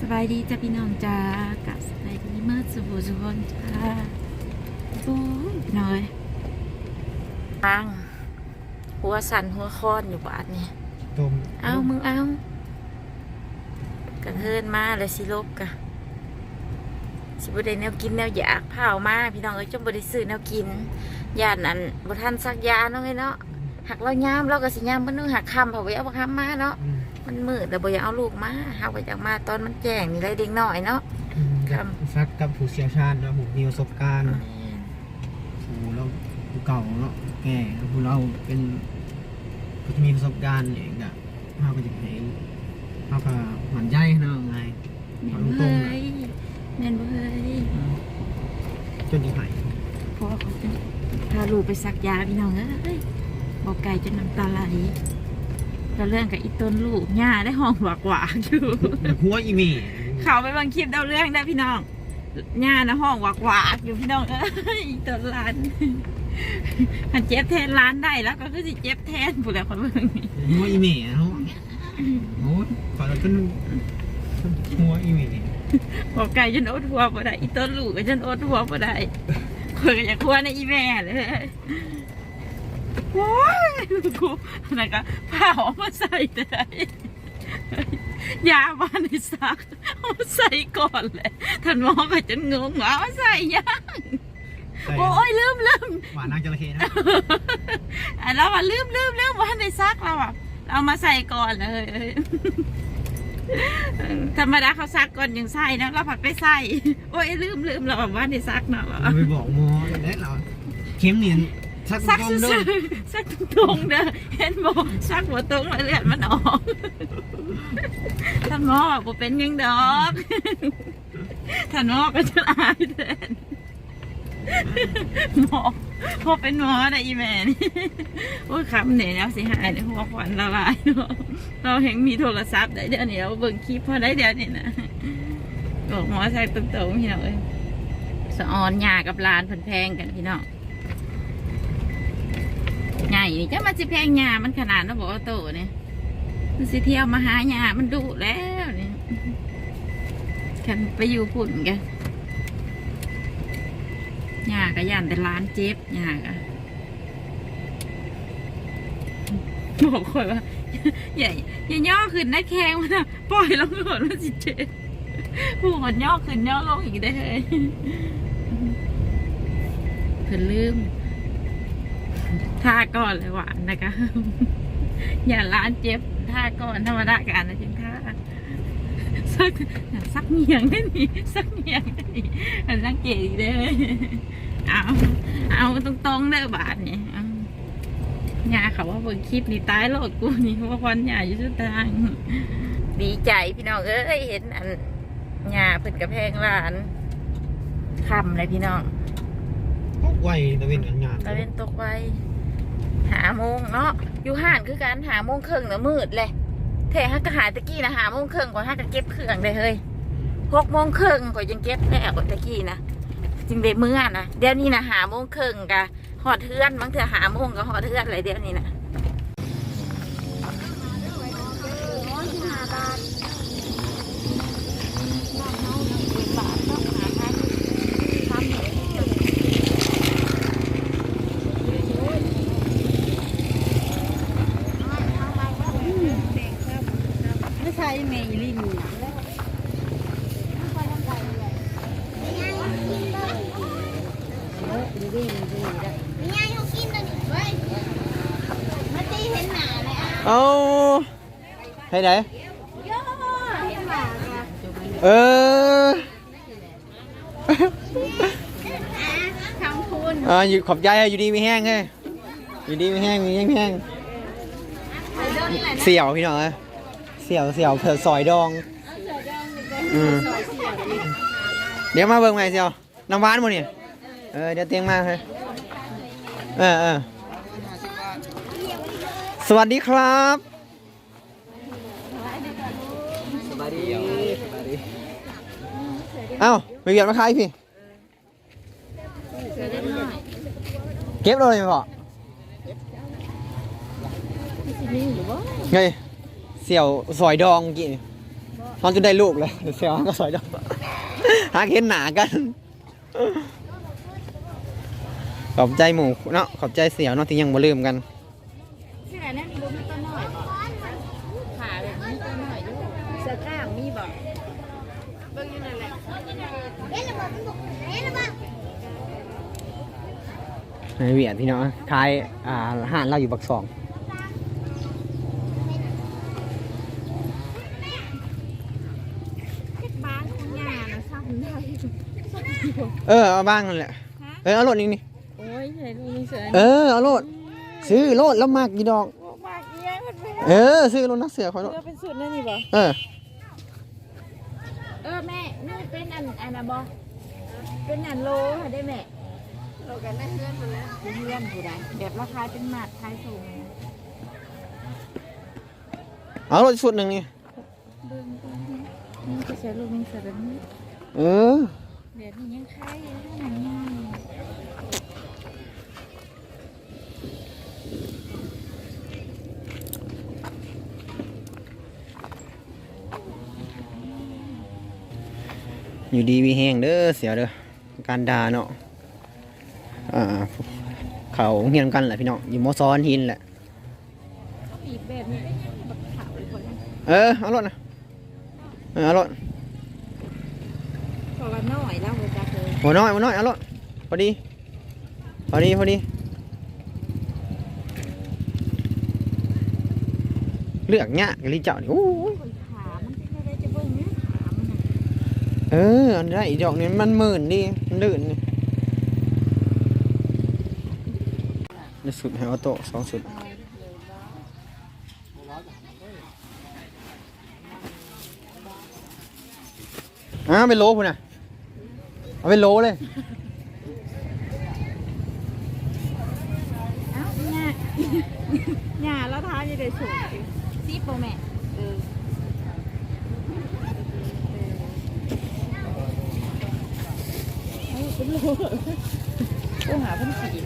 สบายดีจ้าพี่น้องจ้ากับสบายดีเมื่อสุบุสุคนจ้าโอ้ยพี่น้อยตังหัวสั่นหัวคอนอยู่บาดนี่ต้มเอามึงเอากระเทินมาเลยสิลบกะสิบุได้แนวกินแนวอยากเผามาพี่น้องเอ้ยจนบุได้ซื้อแนวกินยานนั้นบุทันซักยาเนาะไงเนาะหักเรายามเราก็สิยามมันนึงหักคำเผาไว้เอาคำมาเนาะอื มมันมืดแต่บ่อยากเอาลูกมาเฮาก็อยากมาตอนมันแจ้งนี่เลยเด็กน้อยเนาะอืมครับซักกับผู้เชี่ยวชาญแล้วผู้มีประสบการณ์ผู้เราผู้เก่าเนาะแก่แล้วผู้เราเป็นผู้ที่มีประสบการณ์เนี่ยก็เราก็จะเห็นเราก็หมั่นใจเนาะไง แม่นเอาบ่ตรงๆเฮ้น่ะยแม่นบ่เฮ้ยจนที่ไหนพ่อเขาจะพาลูกไปสักยาพี่น้องเอ้ยบอกไก่จนน้ำตาไหล ก็เรื่องกับอีต้นลูกย่าได้ห้องหวากหวากๆอยู่หัวอีเมเขาไปบางคลิปเดาเรื่องได้พี่น้องย่านะห้องหวากหวากๆอยู่พี่น้องเอ้ยอีต้นร้านมันเจ็บแทนร้านได้แล้วก็คือสิเจ็บแทนผู้ใดคนเบิ่งนี่หัวอีเมเนาะโอ้ยขอเราเป็นหัวอีเมบอกไก่จนอดหัวบ่ได้อีต้นลูกก็จนอดหัวบ่ได้คนก็อยากหัวในอีแม่เลย ว้ายกูนั่นก็ผ้าออกมาใส่ได้ยาบ้านในซักเอามาใส่ก่อนเลยท่านหมอก็จะงงว่าเอามาใส่ยังโอ้ยลืมลืมหวานนางจระเข้นะอันเราอะลืมลืมลืมว่าในซักเราอะเอามาใส่ก่อนเลยธรรมดาเขาซักก่อนยังใส่นะเราผัดไปใส่โอ้ยลืมลืมเราแบบว่าในซักเนาะเราไปบอกหมอแล้วเราเข็มเนี่ย ซักซักตรงๆเด้ซื่ออๆซักตรงๆเด้อเห็นบอกซักหัวตรงแล้วเลือดมันออกท่านหมอบอกเป็นหยังดอกท่านหมอก็จะอายแทนหมอพอเป็นหมอนะอีแม่นี่โอ้ยคำเนี่ยแล้วสิหายในหัวขวัญละลายเนาะเราเห็นมีโทรศัพท์ได้เดี๋ยวนี้เราเบิ่งคลิปพอได้เดี๋ยวนี้นะบอกหมอใส่ตรงๆพี่น้องเอ้ยสะออนยากับหลานเพิ่นแพงกันพี่น้องใหญ่ นี่จะมาสิแพงหญ้ามันขนาดนั้นบอกว่าโตเนี่ยมันสิเที่ยวมาหาหญ้ามันดุแล้วเนี่คันไปอยู่พุ่นกันหญ้าก็ย่านแต่ร้านเจ็บหญ้าก็บอกคอยว่าอย่าอย่าย่อขึ้นนะแข้งมันนะปล่อยลงก่อนมันสิเจ็บผู้คนย่อขึ้นย่อลงอีกได้เลยเพิ่นลืม ท่าก่อนเลยหวานนะคะ อย่าล้านเจ็บท่าก่อนธรรมดากันนะจึงท่าสักสักเหนียงได้นี่สักเหนียงได้นี่อันสังเกตอีกเด้อเอาเอาตรงๆเด้อบาทนี่เอาหยาเขาว่าเบิ่งคลิปนี่ตายโลดกูนี่เพราะว่าพรหยาอยู่สุดทางดีใจพี่น้องเอ้ยเห็นอันหยาเพิ่นกระแพงร้านคำเลยพี่น้องไวตะเวนกันงานตะเวนตกไว หาโมงเนาะอยู่ห่านคือการหาโมงครึ่งเนะมืดเลยเทฮักก็หายตะกี้นะหาโมงครึ่งกว่าฮักก็เก็บเครื่องเลยเฮ้ยหกโมงครึ่งก่อนยังเก็บแล้วตะกี้นะจึงได้เมื่อนะเดี๋ยวนี้นะหาโมงครึ่งกะหอดเทือนบางเถื่อหาโมงก็หอดเทือนอะไรเดี๋ยวนี้นะไม่ใช่เมย์ลิน เอาให้ไหนเออทำคุณอ่าอยู่ขอบใจอยู่ดีไม่แห้งไงอยู่ดีไม่แห้งมีแห้งไม่แห้งเสี่ยวพี่น้องเอ้ยเสี่ยวเสี่ยวเผื่อซอยดองอืมเดี๋ยวมาเบิ่งใหม่เสี่ยวน้ำหวานหมดนี่เออเดี๋ยวเตียงมาเลย เออเออสวัสดีครับสวัสดีเอ้าไปเวียนมาขายพี่เก็บเลยไหมพ่อไงเสี่ยวซอยดองกี่ตอนจะได้ลูกเลยเสียวก็สอยดอกหาเห็นหนากัน ขอบใจหมูเนาะขอบใจเสียวเนาะที่ยังบ่ลืมกันเสื้อนั่นบ่มีตัวน้อยบ่ขาแบบนี้ตัวน้อยด้วยเสื้อกล้างมีบ่เบิ่งอยู่นั่นแหละในเวียดพี่เนาะขายอ่าห้านเราอยู่บักสองเฮ็ดบ้านของย่านะซ้ำได้เออเอาบ้างนั่นแหละเออเอาโลดนี่นี่ โอ้ยใส่ลูกนี่เสือเออเอาโลดซื้อโลดแล้วมากกี่ดอกบอกมากเอี้ยมันไปเออ ซื้อโลดนักเสือคอยโลดเออเป็นสูตรนั่นนี่บ่เออเออแม่นี่เป็นอันอันน่ะบ่เป็นอันโลค่ะได้แม่โลกันได้เพื่อนหมดแล้วเพื่อนผู้ใดแบบราคาเป็นหมาดขายสูงเอาโลดชุดหนึ่งนี่เบิ่งเบิ่งนี่จะใช้ลูกนี่ใส่แบบนี้เออเดี๋ยวนี้ยังขายอยู่เท่านั้นง่ อยู่ดีมีแห้งเด้อเสียเด้อการด่าเนาะอ่าเขาเฮียนกันแหละพี่น้องอยู่มอซ้อนหินแหละก็บีบแบบนี้ได้ยังแบบขาวเลยคนนั้นเออเอาโลดนะเออเอาโลดพอกันน้อยแล้วเวลาเคยหัวน้อยหัวน้อยเอาโลดพอดีพอดีพอดีเลือกเนี้ยกะลิเจ้านี่โอ้ เออ อันนี้อีดอกนี่มันหมื่นดิมันลื่นนี่นี่สุดให้ออโต้สองสุดอ่าเป็นโลพุ่นน่ะ เอาเป็นโลเลยเอ้าหน้าหน้าแล้วท้าจะได้สูงซีโปรแม่เออ เออเป็นโลโอ้หาเพิ่นขี่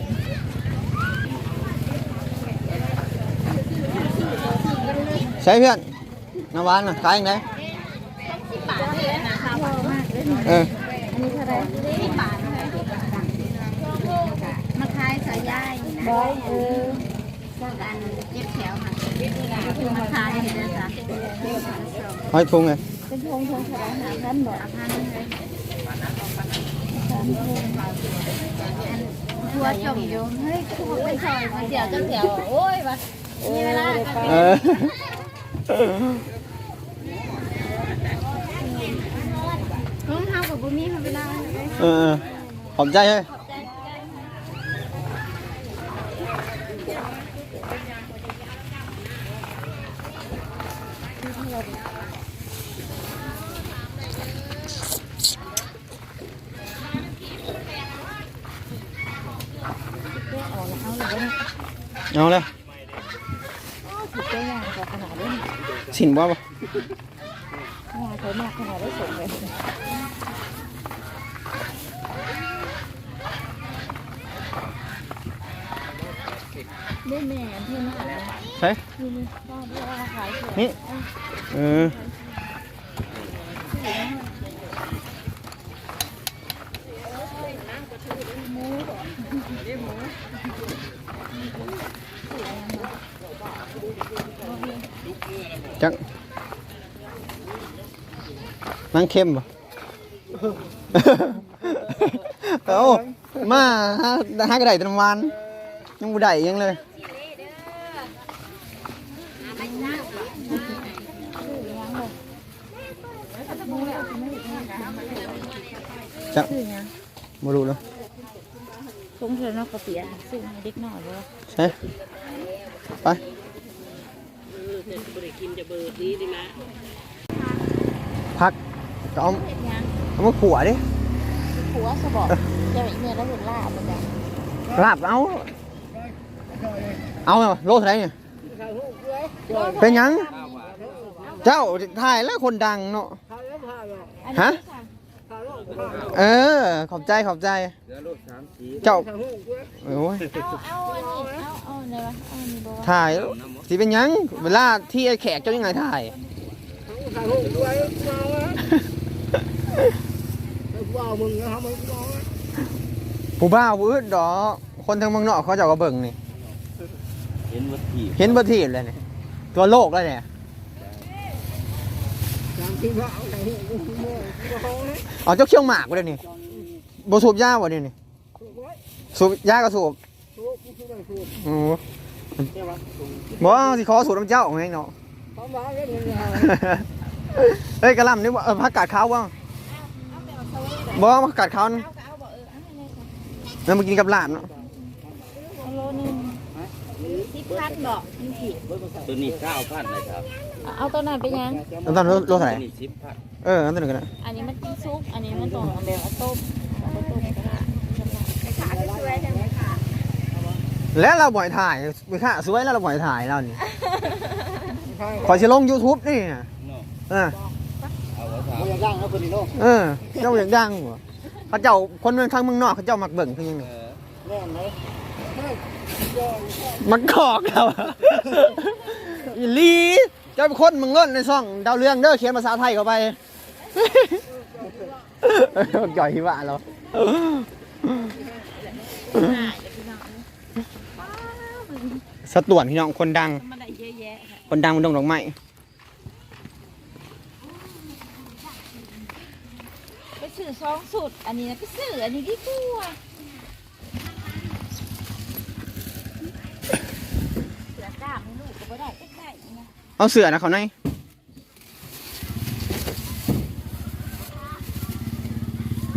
ใช่เพื่อนน้ำหวานน่ะขายยังไงบาเลยนะคะพอมากเลยเอออันนี้เท่าไหรสิบบาทมาขายสายยายบอยเออพวกอันเจ็บแถวค่ะคือมาขายเห็นไหมจ๊ะห้อยทุงไงเป็นทงทงเท่าไหรหาพันบอกพันเลย ทัวจมอยู่เฮ้ยทัวไปซอยมาเสียวจนเสียวโอ้ยวะมีเวลาเออรองเท้ากับบุมีเวลาเออขอบใจเฮ้ย เอาเลยตัวอย่างกับขนาดนี้สินบ่ปะว่าเขามากขนาดได้ส่งเลยได้แม่ที่น่ารักใช่คือมันชอบเวลาขายสวยนี่เออ จักนั่งเข้มปะเอามาหาหากระไดตะวันยังบุได้ยังเลยจักคือไงบ่รู้แล้วคงเธอนอกกระเปียซึ่งให้เด็กหน่อยเลยใช่ไป พักก็เอาเห็นยังเอามาขัวดิผัวสบอกจะไปเมียแล้วเห็นล่ามันจ้ะลาบเอาเอาโลเท่าไหร่เนี่ยเป็นหยัง เจ้าถ่ายแล้วคนดังเนาะฮะเออ ขอบใจขอบใจ เจ้าโอ้ยเอาเอาอันนี้เอาเอาไหนวะเอาอันนี้บอกว่าถ่าย สิเป็นหยัง เวลาที่ไอ้แขกเจ้ายังไงถ่าย ถ่ายรูปไว้มาไว้แล้วกูเอามึงนะทำมึงกูเอาไว้ผู้บ้าวผู้อึดดอกคนทางเมืองนอกเขาเจะก็เบิ่งนี่ เห็นวัตถีเห็นบ่ทีบเลยนี่ตัวโลกเลยเนี่ยตามที่เขาเอาไหนกูโม่กูเอาไว้เอาเจ้าเขี้ยวหมากบ่ได้นี่บ่สูบยาบ่นี่นี่ถูกไว้สูบยาก็สูบถูกกูคือไม่ถูกโอ้ใช่ปะถูก บ่เอาสิขอสูบน้ำเจ้าไงเนาะทำมาก็เงินเอาเฮ้ยกระหลำนี่ว่าเออผักกาดขาวบ่บ่ผักกาดขาวนี่แล้วมากินกับลาบเนาะโลนึงสิบพันบอกนี่สิตัวนี้เก้าพันนะครับเอาตัวนั้นไปยังน้ำตาลโลโลเท่าไหร่ตัวนี้สิบพันเออน้ำตาลกันนะอันนี้มันกินซุปอันนี้มันต้องเอาแบบเอาต้มเอาไปต้มก็ได้ แล้วเราบ่อยถ่ายไปค่าสวยแล้วเราบ่อยถ่ายเรานี่ขอสิลง YouTube นี่น่ะเนาะเออเอาไว้ถามไม่อยากย่างนะคนนี้โน่เออเจ้าอยากดังบ่เขาเจ้าคนเมืองทางเมืองนอกเขาเจ้ามักเบิ่งคือหยังเอนี่อแน่นเลยมักกอกครับอีหลีเจ้าเป็นคนเมึงล้นในซ่องดาวเรืองเด้อเขียนภาษาไทยเข้าไปจ่อยที่ว่าเรา สตวนพี่น้องคนดัง มันได้เยอะแยะค่ะคนดังมันดงดอกไม้ไปซื้อสองสุด อันนี้นะไปซื้ออันนี้ดีกว่าเสือกล้ามให้ลูกก็บ่ได้ก็ได้นะเอาเสือนะเขาหน่อย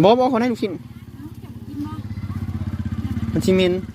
บอกบอกเขาให้ลูกชิ้นมันชิมินเ